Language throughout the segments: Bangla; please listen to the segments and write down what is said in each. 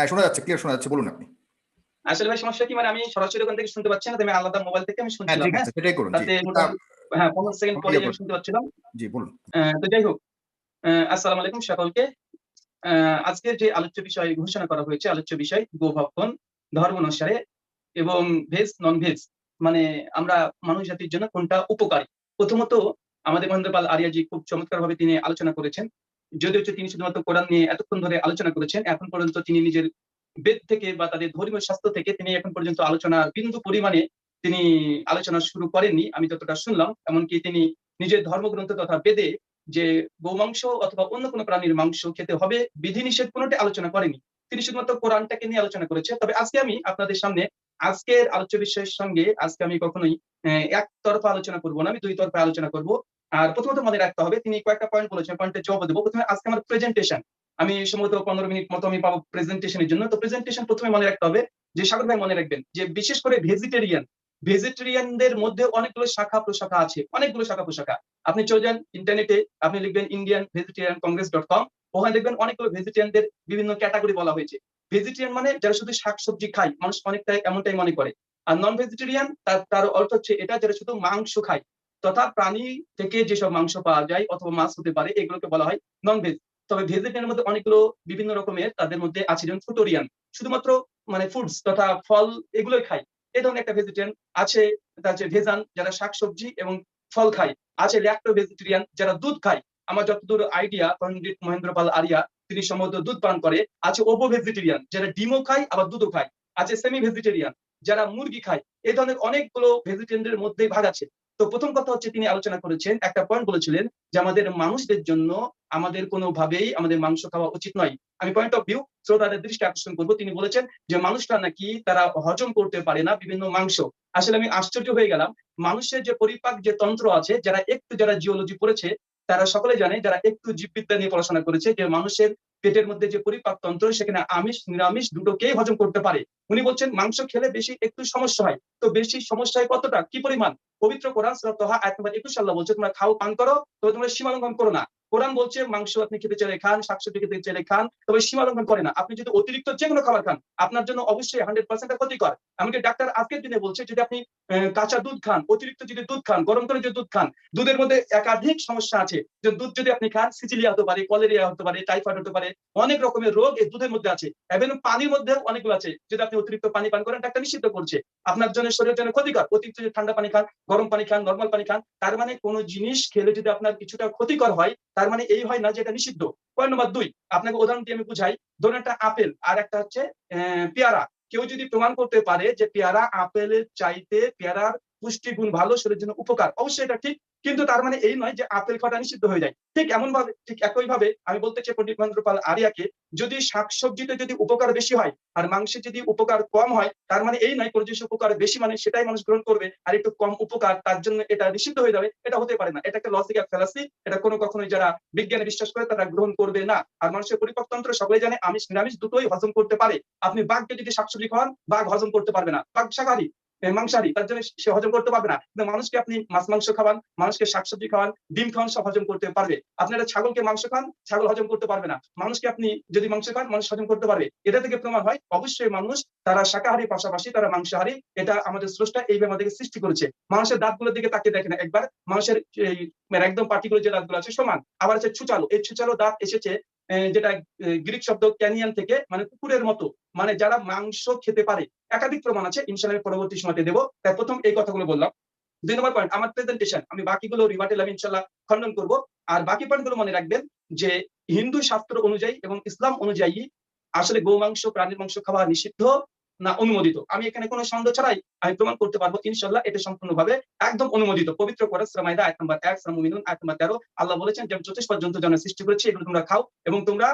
হ্যাঁ শোনা যাচ্ছে ক্লিয়ার শোনা যাচ্ছে বলুন আপনি। আসলে ভাই সমস্যা কি? মানে আমি সরাসরি ওখান থেকে শুনতে পাচ্ছি না আমি আলাদা মোবাইল থেকে আমি হ্যাঁ শুনছিলাম হ্যাঁ? সেটাই করুন হ্যাঁ পনেরো সেকেন্ড পরে আমি শুনতে পাচ্ছিলাম। জি বলুন। তো যাই হোক আসসালামু আলাইকুম সকলকে। আজকের যে আলোচ্য বিষয় ঘোষণা করা হয়েছে আলোচ্য বিষয় গোভক্ষণ ধর্ম অনুসারে এবং ভেজ নন ভেজ মানে আমরা মানুষ জাতির জন্য কোনটা উপকারী? প্রথমত আমাদের মহেন্দ্র পাল আরিয়াজি খুব চমৎকার ভাবে তিনি আলোচনা করেছেন। যদিও হচ্ছে তিনি শুধুমাত্র কোরআন নিয়ে এতক্ষণ ধরে আলোচনা করেছেন, এখন পর্যন্ত তিনি নিজের বেদ থেকে বা তাদের ধর্মীয় শাস্ত্র থেকে তিনি এখন পর্যন্ত আলোচনা বিন্দু পরিমাণে তিনি আলোচনা শুরু করেননি, আমি যতটা শুনলাম। এমনকি তিনি নিজের ধর্মগ্রন্থ তথা বেদে যে গোমাংস অথবা অন্য কোনো প্রাণীর মাংস খেতে হবে বিধিনিষেধ কোনোটা আলোচনা করেনি। তিনি শুধুমাত্র কোরআনটাকে নিয়ে আলোচনা করেছে তবে আজকে আমি আপনাদের সামনে আজকের আলোচ্য বিষয়ের সঙ্গে, আজকে আমি কখনোই একতরফা আলোচনা করব না, আমি দুই তরফা আলোচনা করব। আর প্রথমত মনে রাখতে হবে, তিনি কয়েকটা পয়েন্ট বলেছেন পয়েন্টের জবাব দেবো। প্রথমে আজকে আমার প্রেজেন্টেশন আমি সম্ভবত পনেরো মিনিট মতো আমি পাবো প্রেজেন্টেশনের জন্য। তো প্রেজেন্টেশন প্রথমে মনে রাখতে হবে যে, সাগর ভাই মনে রাখবেন যে, বিশেষ করে ভেজিটেরিয়ান ভেজিটেরিয়ানদের মধ্যে অনেকগুলো শাখা প্রশাখা আছে, অনেকগুলো শাখা প্রশাখা। আপনি চলে যান ইন্টারনেটে আপনি লিখবেন Indian vegetarian congress dot com ওখানে দেখবেন অনেকগুলো ভেজিটেরিয়ানদের বিভিন্ন ক্যাটাগরি বলা হয়েছে। ভেজিটেরিয়ান মানে যারা শুধু শাকসবজি খায়, মানুষ অনেকটাই এমনটাই মনে করে। আর নন ভেজিটেরিয়ান তার তার অর্থ হচ্ছে এটা, যারা শুধু মাংস খায়। তথা প্রাণী থেকে যেসব মাংস পাওয়া যায় অথবা মাছ হতে পারে, এগুলোকে বলা হয় নন ভেজ তবে ভেজিটেরিয়ানের মধ্যে অনেকগুলো বিভিন্ন রকমের তাদের মধ্যে আছে যেমন ফুটোরিয়ান শুধুমাত্র মানে ফুডস তথা ফল এগুলোই খায়। এই ধরনের একটা ভেজিটেরিয়ান আছে হচ্ছে ভেজান, যারা শাকসবজি এবং ফল খায়। আছে ল্যাক্টো ভেজিটেরিয়ান যারা দুধ খায়। আমার যতদূর আইডিয়া পণ্ডিত মহেন্দ্র পাল আরিয়া, তিনি সম্ভবত দুধ পান করে। আছে ওভো ভেজিটেরিয়ান যারা ডিমও খায়, আবার দুধও খায়। আছে সেমি ভেজিটেরিয়ান যারা মুরগি খায় এই ধরনের অনেকগুলো ভেজিটেরিয়ানদের মধ্যে ভাগ আছে। তো প্রথম কথা হচ্ছে তিনি আলোচনা করেছেন, একটা পয়েন্ট বলেছিলেন যে আমাদের মানুষদের জন্য আমাদের কোনোভাবেই আমাদের মাংস খাওয়া উচিত নয়। আমি পয়েন্ট অফ ভিউ শ্রোতাদের দৃষ্টি আকর্ষণ করব। তিনি বলেছেন যে মানুষটা নাকি তারা হজম করতে পারে না বিভিন্ন মাংস। আসলে আমি আশ্চর্য হয়ে গেলাম। মানুষের যে পরিপাক যে তন্ত্র আছে, যারা একটু যারা জিওলজি পড়েছে তারা সকলে জানে যারা একটু জীববিদ্যা নিয়ে পড়াশোনা করেছে যে মানুষের পেটের মধ্যে যে পরিপাকতন্ত্র সেখানে আমিষ, নিরামিষ দুটোকেই হজম করতে পারে। উনি বলছেন, মাংস খেলে বেশি একটু সমস্যা হয়। তো বেশি সমস্যা হয় কতটা? কি পরিমাণ? পবিত্র কোরআন সুরা তোহা, আয়াত নম্বর একুশ, আল্লাহ বলছে, তোমরা খাও, পান করো, তবে তোমরা সীমালঙ্ঘন করো না। কোরআন বলছে, মাংস আপনি খেতে চাইলে খান, শাকসবজি খেতে চাইলে খান, তবে সীমা লঙ্ঘন করে না। আপনি যদি অতিরিক্ত যে কোনো খাবার খান, আপনার জন্য অবশ্যই হান্ড্রেড পার্সেন্ট ক্ষতিকর এমনকি ডাক্তার আজকের দিনে বলছে, যদি আপনি কাঁচা দুধ খান, অতিরিক্ত যদি দুধ খান, গরম করে যে দুধ খান, দুধের মধ্যে একাধিক সমস্যা আছে। যে দুধ যদি আপনি খান সিচিলিয়া হতে পারে, কলেরিয়া হতে পারে, টাইফয়েড হতে পারে, অনেক রকমের রোগ এই দুধের মধ্যে আছে। এবং পানির মধ্যে অনেকগুলো আছে। যদি আপনি অতিরিক্ত পানি পান করেন, ডাক্তার নিষিদ্ধ করছে। আপনার জন্য শরীরের জন্য ক্ষতিকর। অতিরিক্ত যদি ঠান্ডা পানি খান, গরম পানি খান নর্মাল পানি খান, তার মানে কোনো জিনিস খেলে যদি আপনার কিছুটা ক্ষতিকর হয় তার মানে এই হয় না যে এটা নিষিদ্ধ। পয়েন্ট নম্বর দুই, আপনাকে উদাহরণ দিয়ে আমি বুঝাই। ধরুন একটা আপেল আর একটা হচ্ছে পেয়ারা। কেউ যদি প্রমাণ করতে পারে যে পেয়ারা আপেলের চাইতে পেয়ারার পুষ্টিগুণ ভালো, শরীরের জন্য উপকার। অবশ্যই এটা ঠিক, কিন্তু তার মানে এই নয় যে আপেল খাওয়াটা নিষিদ্ধ হয়ে যায়। ঠিক এমন ভাবে ঠিক একই ভাবে আমি বলতে চাই পণ্ডিত মহেন্দ্র পাল আরিয়াকে, যদি শাকসবজিতে যদি উপকার বেশি হয় আর মাংসে যদি উপকার কম হয়, তার মানে এই নয় কোনো উপকার বেশি মানে সেটাই মানুষ গ্রহণ করবে আর একটু কম উপকার, তার জন্য এটা নিষিদ্ধ হয়ে যাবে, এটা হতে পারে না। এটা একটা লজিক্যাল ফেলাসি এটা কোনো কখনোই যারা বিজ্ঞানে বিশ্বাস করে তারা গ্রহণ করবে না। আর মানুষের পরিপক্তন্ত্র সকলে জানে, আমিষ, নিরামিষ দুটোই হজম করতে পারে। আপনি বাঘকে যদি শাকসবজি খাওয়ান, বাঘ হজম করতে পারবে না। বাঘ শাকাহারি মাংসাহারি তার জন্য সে হজম করতে পারবে না। কিন্তু মানুষকে আপনি মাছ, মাংস খাওয়ান, মানুষকে শাকসবজি খাওয়ান, ডিম খাওয়ান সব হজম করতে পারবে। আপনারা ছাগলকে মাংস খান, ছাগল হজম করতে পারবে না। মানুষকে আপনি যদি মাংস খান, মানুষ হজম করতে পারবে। এটা থেকে প্রমাণ হয়, অবশ্যই মানুষ তারা শাকাহারি পাশাপাশি তারা মাংসাহারি, এটা আমাদের স্রষ্টা এইভাবে আমাদেরকে সৃষ্টি করেছে। মানুষের দাঁতগুলোর দিকে তাকিয়ে দেখে না একবার, মানুষের মানে একদম পার্টিকুলার যে দাঁতগুলো আছে সমান, আবার আছে ছুচালো। এই ছুচালো দাঁত এসেছে যেটা গ্রিক শব্দ ক্যানিয়ান থেকে মানে কুকুরের মতো। মানে যারা মাংস খেতে পারে। একাধিক প্রমাণ আছে ইনশাল্লাহ পরবর্তী সময়তে দেবো। তাই প্রথম এই কথাগুলো বললাম। দুই নম্বর পয়েন্ট আমার প্রেজেন্টেশন আমি বাকিগুলো রিভার্টেল আমি ইনশাল্লাহ খণ্ডন করব। আর বাকি পয়েন্টগুলো মনে রাখবেন যে, হিন্দু শাস্ত্র অনুযায়ী এবং ইসলাম অনুযায়ী আসলে গো মাংস প্রাণীর মাংস খাওয়া নিষিদ্ধ। না অনুমোদিত। আমি এখানে কোনো সন্দেহ ছাড়াই আমি প্রমাণ করতে পারব ইনশাল্লাহ এটা সম্পূর্ণভাবে একদম অনুমোদিত। পবিত্র করে শ্রমাইদা এক নম্বর এক শ্রমিনুন এক নম্বর তেরো। আল্লাহ বলেছেন যে আমি চতুষ্পদ জন্তু জনের সৃষ্টি করেছি, এগুলো তোমরা খাও এবং তোমরা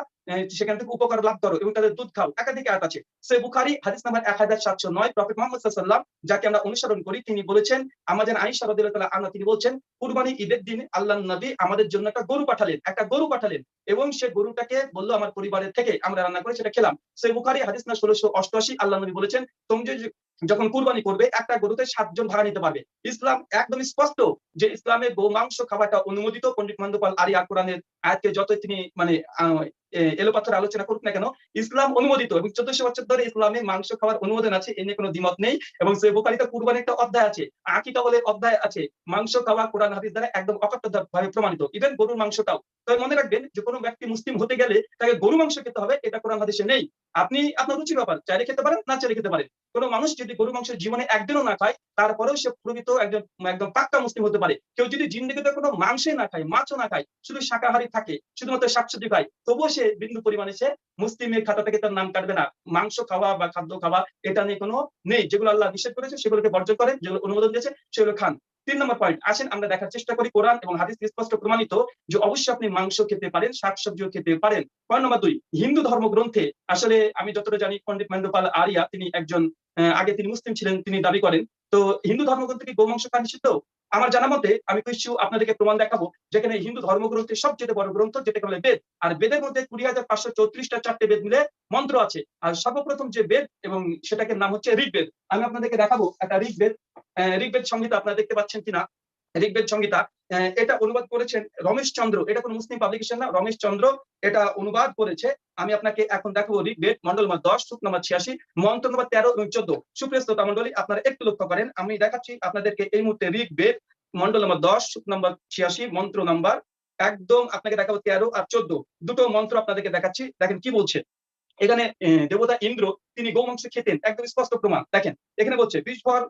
সেখান থেকে উপকার লাভ করো এবং তাদের দুধ খাও। একাধিক আয়াত আছে। সে বুখারি, হাদিস নাম্বার এক হাজার সাতশো নয়, প্রফেট মোহাম্মদ সাল্লাম যাকে আমরা অনুসরণ করি, তিনি বলেছেন আমাদের আইসা রদিল্লাহ আনা তিনি বলছেন, কুরবানি ঈদের দিন আল্লাহ নবী আমাদের জন্য একটা গরু পাঠালেন, একটা গরু পাঠালেন এবং সে গরুটাকে বলল, আমার পরিবারের থেকে আমরা রান্না করে সেটা খেলাম। সে বুখারি, হাদিস না ষোলোশো অষ্টআশি আল্লাহ নবী বলেছেন, তুমি যখন কুরবানি করবে, একটা গরুতে সাতজন ভাড়া নিতে পারবে। ইসলাম একদম স্পষ্ট যে ইসলামে গো মাংস খাওয়াটা অনুমোদিত পণ্ডিত মন্দপাল আরিয়া কোরআনের আয়াতকে যত তিনি মানে এলোপাথর আলোচনা করুক না কেন, ইসলাম অনুমোদিত এবং চোদ্দশো বছর ধরে ইসলামে মাংস খাওয়ার অনুমোদন আছে, এ নিয়ে কোনো দ্বিমত নেই এবং সে বোকারিতে কুরবানি একটা অধ্যায় আছে, আকিকা বলে অধ্যায় আছে, মাংস খাওয়া কোরআন হাদিস দ্বারা একদম অকট্টভাবে প্রমাণিত ইভেন গরুর মাংসটাও তবে মনে রাখবেন যে কোনো ব্যক্তি মুসলিম হতে গেলে তাকে গরু মাংস খেতে হবে, এটা কোরআন হাদিসে নেই। আপনি আপনার রুচির ব্যাপার, চাইলে খেতে পারেন, না চাইলে খেতে পারেন। কোনো মানুষ যদি গরু মাংস জীবনে একদিনও না খায়, তারপরেও সে প্রকৃত একজন, একদম পাক্কা মুসলিম হতে পারে। কেউ যদি জিন্দগিতে কোনো মাংসই না খায়, মাছও না খায়, শুধু শাকাহারি থাকে, শুধুমাত্র শাকসবজি খায়, তবুও সে বিন্দু পরিমাণে সে মুসলিমের খাতা থেকে তার নাম কাটবে না। মাংস খাওয়া বা খাদ্য খাওয়া, এটা নিয়ে কোনো নেই। যেগুলো আল্লাহ নিষেধ করেছে, সেগুলোকে বর্জন করেন যেগুলো অনুমোদন দিয়েছে, সেগুলো খান। তিন নম্বর পয়েন্ট আসেন, আমরা দেখার চেষ্টা করি কোরআন এবং হাদিস স্পষ্ট প্রমাণিত যে অবশ্যই আপনি মাংস খেতে পারেন, শাকসবজিও খেতে পারেন। পয়েন্ট নম্বর দুই, হিন্দু ধর্মগ্রন্থে আসলে আমি যতটা জানি, পণ্ডিত মহেন্দ্রপাল আরিয়া, তিনি একজন আগে তিনি মুসলিম ছিলেন, তিনি দাবি করেন। তো হিন্দু ধর্মগ্রন্থে কি গোমাংস খান নিষিদ্ধ? আমার জানা মতে, আমি কিছু আপনাদেরকে প্রমাণ দেখাবো, যেখানে হিন্দু ধর্মগ্রন্থের সবচেয়ে বড় গ্রন্থ যেটাকে বলে বেদ, আর বেদের মধ্যে কুড়ি হাজার পাঁচশো চৌত্রিশটা চারটে বেদ মিলে মন্ত্র আছে। আর সর্বপ্রথম যে বেদ এবং সেটাকে নাম হচ্ছে ঋগ্বেদ। আমি আপনাদেরকে দেখাবো একটা ঋগ্বেদ ঋগ্বেদ সংহিতা আপনারা দেখতে পাচ্ছেন কিনা। ঋগ্বেদ সংহিতা এটা অনুবাদ করেছেন রমেশ চন্দ্র। এটা কোনো মুসলিম পাবলিকেশন না, রমেশ চন্দ্র এটা অনুবাদ করেছে। আমি আপনাকে এখন দেখাবো ঋগ্বেদ মন্ডল নম্বর দশ সূত্র নম্বর ছিয়াশি, মন্ত্র নম্বর তেরো এবং চোদ্দ। সুপ্রিয় শ্রোতা মন্ডলী আপনারা একটু লক্ষ্য করেন, আমি দেখাচ্ছি আপনাদেরকে এই মুহূর্তে ঋগ্বেদ মন্ডল নম্বর দশ সূত্র নম্বর ছিয়াশি, মন্ত্র নাম্বার একদম আপনাকে দেখাবো তেরো আর চোদ্দ। দুটো মন্ত্র আপনাদেরকে দেখাচ্ছি। দেখেন কি বলছে? এখানে দেবতা ইন্দ্র, তিনি গোমাংস খেতেন। একদম স্পষ্ট প্রমাণ। দেখেন, এখানে বলছে বিশ্বর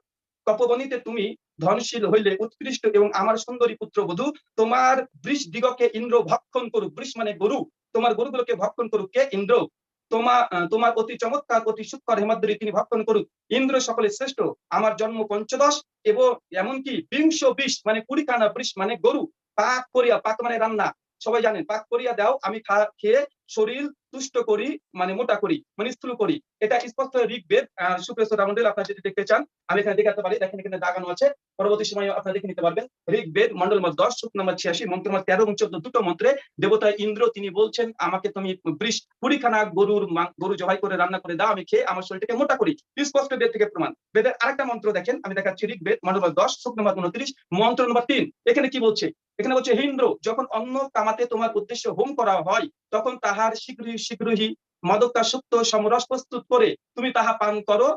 তপবনীতে তুমি ধনশীল হইলে উৎকৃষ্ট এবং আমার সুন্দরী পুত্র বধূ, তোমার বৃষ দিগকে ইন্দ্র ভক্ষণ করুক। বৃষ মানে গরু। তোমার গরুগুলোকে ভক্ষণ করুক। কে? ইন্দ্র। তোমার তোমার অতি চমৎকার, অতি সূক্ষ্ম হেমাদ্রি তিনি ভক্ষণ করুক। ইন্দ্র সকলে শ্রেষ্ঠ। আমার জন্ম পঞ্চদশ এবং এমনকি বিংশ বিষ মানে কুড়িখানা বৃষ মানে গরু। পাক করিয়া, পাক মানে রান্না। সবাই জানেন, পাক করিয়া দাও, আমি খেয়ে শরীর তুষ্ট করি মানে মোটা করি মানে স্থূল করি। এটা স্পষ্ট ঋগ্বেদ। সুপ্রিয় শ্রোতা আপনারা যদি দেখতে চান, আমি এখানে দেখাতে পারি, দেখেন এখানে দাগানো আছে। পরবর্তী সময়ে আপনারা দেখে নিতে পারবেন। ঋগ্বেদ মন্ডল নম্বর দশ সূত্র নম্বর ছিয়াশি, মন্ত্র নম্বর তেরো এবং চোদ্দ, দুটো মন্ত্রে দেবতা ইন্দ্র, তিনি বলছেন, আমাকে তুমি বৃষ, কুড়িখানা গরুর গরু জবাই করে, রান্না করে দাও, আমি খেয়ে আমার শরীরটাকে মোটা করি। স্পষ্ট বেদ থেকে প্রমাণ। বেদের আরেকটা মন্ত্র দেখেন, আমি দেখাচ্ছি ঋগ্বেদ মন্ডল নম্বর দশ সূত্র নম্বর উনত্রিশ, মন্ত্র নম্বর তিন। এখানে কি বলছে? এখানে বলছে, হিন্দ্র, যখন অন্ন কামাতে তোমার উদ্দেশ্য হোম করা হয়, তখন তাহার শীঘ্রই শীঘ্রই মদকা সুপ্ত সমরস প্রস্তুত করে তুমি তাহা পান করো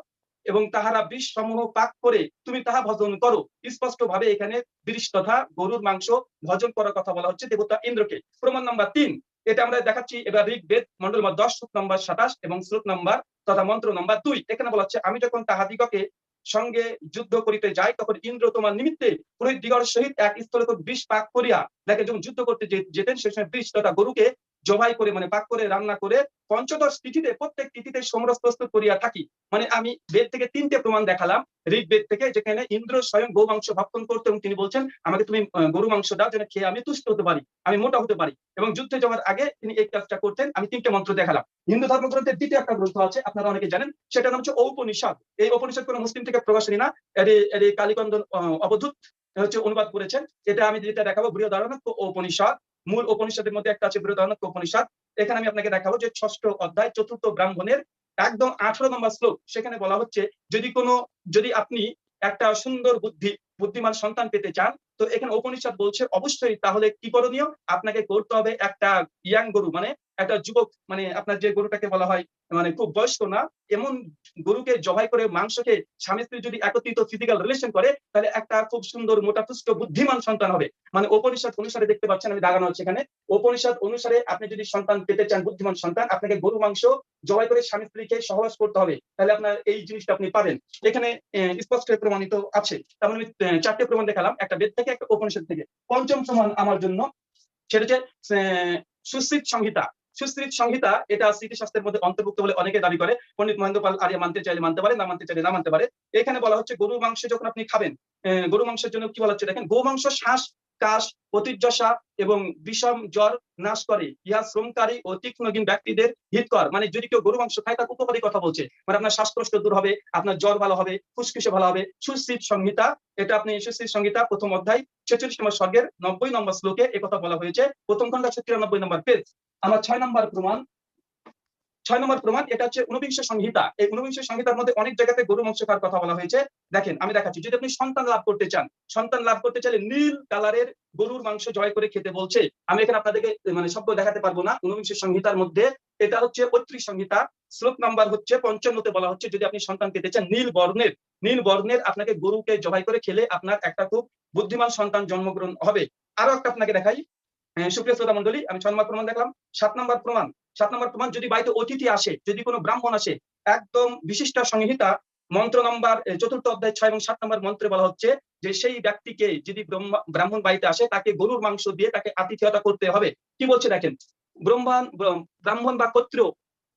এবং তাহারা বিষ সমূহ পাক করে তুমি তাহা ভজন করো। স্পষ্ট ভাবে এখানে বিষ তথা গরুর মাংস ভজন করার কথা বলা হচ্ছে দেবতা ইন্দ্রকে। প্রমাণ নাম্বার তিন, এটা আমরা দেখাচ্ছি এবার ঋগ্বেদ মন্ডল নম্বর দশ, শ্লোক নম্বর সাতাশ এবং শ্লোক নাম্বার তথা মন্ত্র নম্বর দুই। এখানে বলা হচ্ছে, আমি যখন তাহাদিগকে সঙ্গে যুদ্ধ করিতে যাই, তখন ইন্দ্র তোমার নিমিত্তে পুরোহিত দিগর সহিত এক স্থলে বিষ পাক করিয়া দেখে যখন যুদ্ধ করতে যেতেন সেই সময় বিষ তথা গরুকে জবাই করে মানে পাক করে, রান্না করে পঞ্চদশ তিথিতে, প্রত্যেক তিথিতে সমরস প্রস্তুত করিয়া থাকি। মানে আমি বেদ থেকে তিনটে প্রমাণ দেখালাম। ঋগ্বেদ থেকে, যেখানে ইন্দ্র স্বয়ং গৌ মাংস ভক্ষণ করতে, এবং তিনি বলছেন, আমাকে তুমি গরু মাংস দাও, যেন খেয়ে আমি তুষ্ট হতে পারি, আমি মোটা হতে পারি। এবং যুদ্ধে যাওয়ার আগে তিনি এই কাজটা করতেন। আমি তিনটে মন্ত্র দেখালাম। হিন্দু ধর্মগ্রন্থের দ্বিতীয় একটা গ্রন্থ আছে, আপনারা অনেকে জানেন, সেটার নাম হচ্ছে ঔপনিষদ। এই উপনিষদ কোনো মুসলিম থেকে প্রকাশনী না, এর কালীকন্দন অবধূত হচ্ছে অনুবাদ করেছেন। এটা আমি যেটা দেখাবো বৃহদারণত্ব উপনিষদ মূল উপনিষদের মধ্যে একটা আছে বৃহদারণত্ব উপনিষদ। এখানে আমি আপনাকে দেখাবো যে ষষ্ঠ অধ্যায় চতুর্থ ব্রাহ্মণের একদম আঠারো নম্বর শ্লোক। সেখানে বলা হচ্ছে, যদি কোনো, যদি আপনি একটা সুন্দর বুদ্ধি, বুদ্ধিমান সন্তান পেতে চান, তো এখানে উপনিষদ বলছে, অবশ্যই তাহলে কি করণীয়? আপনাকে করতে হবে একটা ইয়াং গরু মানে একটা যুবক মানে আপনার যে গরুটাকে বলা হয় মানে খুব বয়স্ক না, এমন গরুকে জবাই করে মাংসকে স্বামী স্ত্রী যদি একত্রিত ফিজিক্যাল রিলেশন করে, তাহলে একটা খুব সুন্দর মোটা পুষ্ট বুদ্ধিমান সন্তান হবে। মানে উপনিষদ অনুসারে দেখতে পাচ্ছেন আমি দাগানো আছে এখানে। উপনিষদ অনুসারে আপনি যদি সন্তান পেতে চান, বুদ্ধিমান সন্তান, আপনাকে গরু মাংস জবাই করে স্বামী স্ত্রীকে সহবাস করতে হবে। তাহলে আপনার এই জিনিসটা আপনি পাবেন। এখানে স্পষ্ট প্রমাণিত আছে। তার মানে আমি চারটে প্রমাণ দেখালাম। একটা বেদ থেকে, একটা উপনিষদ থেকে। পঞ্চম প্রমাণ আমার জন্য, সেটা হচ্ছে সুশ্রিত সংহিতা। সুশ্রিত সংহিতা এটা স্মৃতিশাস্ত্রের মধ্যে অন্তর্ভুক্ত বলে অনেকে দাবি করে। পণ্ডিত মহেন্দ্র পাল আরিয়া মানতে চাইলে মানতে পারে, না মানতে চাইলে না মানতে পারে। এখানে বলা হচ্ছে গরু মাংস যখন আপনি খাবেন গরু মাংসের জন্য কি বলা হচ্ছে দেখেন? গো মাংস শ্বাস কাশ প্রতির্যশা এবং বিষম জ্বর নাশ করে। ইহা শ্রমকারী ও তীক্ষ্ণহীন ব্যক্তিদের হিতকর। মানে যদি কেউ গরু মাংস খায় তার উপকারী কথা বলছে। মানে আপনার শ্বাসকষ্ট দূর হবে, আপনার জ্বর ভালো হবে, ফুসফুসে ভালো হবে। সুশ্রিত সংহিতা, এটা আপনি সুশ্রিত সংহিতা, প্রথম অধ্যায়, ছেচল্লিশ নম্বর স্বর্গের নব্বই নম্বর শ্লোকে এই কথা বলা হয়েছে। প্রথম খন্ড একশো তিরানব্বই নম্বর পেজ আমার ছয় নম্বর প্রমাণ। ছয় নম্বর প্রমাণ, এটা হচ্ছে ঊনবিংশ সংহিতা। এই ঊনবিংশ সংহিতার মধ্যে অনেক জায়গাতে গরু মাংস খাওয়ার কথা বলা হয়েছে। দেখেন, আমি দেখাচ্ছি, যদি আপনি সন্তান লাভ করতে চান, সন্তান লাভ করতে চাইলে নীল কালারের গরুর মাংস জয় করে খেতে বলছে। আমি এখানে আপনাদেরকে মানে শব্দ দেখাতে পারব না। ঊনবিংশ সংহিতার মধ্যে এটা হচ্ছে পঁয়ত্রিশ সংহিতা। শ্লোক নাম্বার হচ্ছে পঞ্চান্নতে বলা হচ্ছে, যদি আপনি সন্তান পেতে চান, নীল বর্ণের নীল বর্ণের আপনাকে গরুকে জবাই করে খেলে আপনার একটা খুব বুদ্ধিমান সন্তান জন্মগ্রহণ হবে। আরও একটা আপনাকে দেখাই। সুপ্রিয় শ্রোতা মন্ডলী আমি ছয় নম্বর প্রমাণ দেখলাম। সাত নম্বর প্রমাণ সাত নম্বর প্রমাণ যদি বাড়িতে অতিথি আসে, যদি কোনো ব্রাহ্মণ আসে, একদম বিশিষ্ট সংহিতা মন্ত্র নম্বর চতুর্থ অধ্যায় ছয় এবং সাত নম্বর মন্ত্রে বলা হচ্ছে যে সেই ব্যক্তিকে যদি ব্রাহ্মণ বাড়িতে আসে, তাকে গরুর মাংস দিয়ে তাকে আতিথেয়তা করতে হবে। কি বলছে দেখেন? ব্রহ্মাণ ব্রাহ্মণ বা কর্তৃ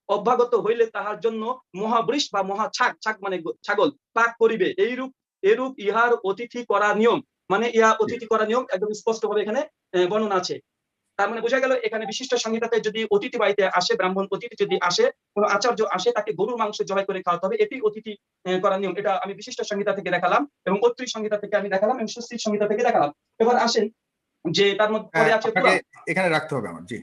অভ্যাগত হইলে তাহার জন্য মহাবৃষ বা মহা ছাগ ছাগ মানে ছাগল পাক করিবে। এইরূপ, এরূপ ইহার অতিথি করা নিয়ম। মানে ইহা অতিথি করা নিয়ম একদম স্পষ্ট ভাবে এখানে বর্ণনা আছে। তার মানে বোঝা গেল এখানে বিশিষ্ট সংহিতাতে যদি অতিথি বাড়িতে আসে ব্রাহ্মণ অতিথি যদি আসে কোনো আচার্য আসে তাকে গরুর মাংস জবাই করে খাওয়াতে হবে। এটি অতিথি করার নিয়ম। এটা আমি বিশিষ্ট সংহিতা থেকে দেখালাম এবং অত্রী সংহিতা থেকে আমি দেখালাম এবং সুস্থির সংহিতা থেকে দেখালাম। এবার আসেন যে তার মধ্যে হ্যাঁ, আছে এখানে রাখতে হবে আমার জি।